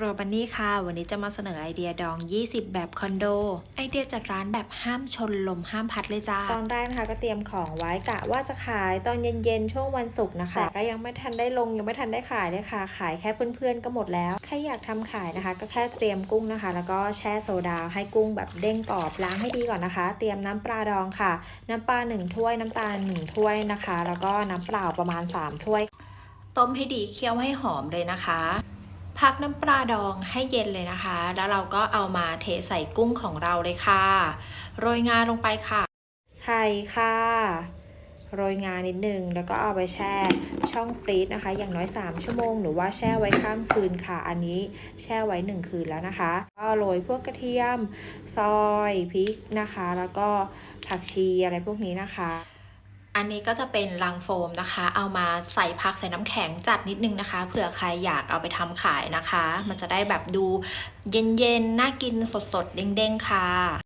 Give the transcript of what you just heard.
รัวบันนี่ค่ะ วันนี้จะมาเสนอไอเดียดอง 20 แบบคอนโด ไอเดียจัดร้านแบบห้ามชนลมห้ามพัดเลยจ้า ตอนแรกนะคะก็เตรียมของไว้กะว่าจะขายตอนเย็นๆช่วงวันศุกร์นะคะ แต่ก็ยังไม่ทันได้ลงยังไม่ทันได้ขายเลยค่ะ ขายแค่เพื่อนๆก็หมดแล้ว ใครอยากทำขายนะคะ ก็แค่เตรียมกุ้งนะคะ แล้วก็แช่โซดาให้กุ้งแบบเด้งกรอบล้างให้ดีก่อนนะคะ เตรียมน้ำปลาดองค่ะ น้ำปลา1ถ้วยน้ำตาล1ถ้วยนะคะ แล้วก็น้ำเปล่าประมาณ 3 ถ้วย ต้มให้ดีเคี่ยวให้หอมเลยนะคะ พักน้ำปลาดองให้เย็นเลยนะคะ แล้วเราก็เอามาเทใส่กุ้งของเราเลยค่ะ โรยงาลงไปค่ะ ไข่ค่ะ โรยงานิดนึง แล้วก็เอาไปแช่ช่องฟรีซนะคะ อย่างน้อย 3 ชั่วโมง หรือว่าแช่ไว้ข้ามคืนค่ะ อันนี้แช่ไว้ 1 คืนแล้วนะคะ ก็โรยพวกกระเทียม ซอย พริกนะคะ แล้วก็ผักชีอะไรพวกนี้นะคะ อันนี้ก็จะเป็นลังโฟมนะคะ เอามาใส่พักใส่น้ำแข็งจัดนิดนึงนะคะ เผื่อใครอยากเอาไปทำขายนะคะ มันจะได้แบบดูเย็นๆ น่ากินสดๆ เด้งๆ ค่ะ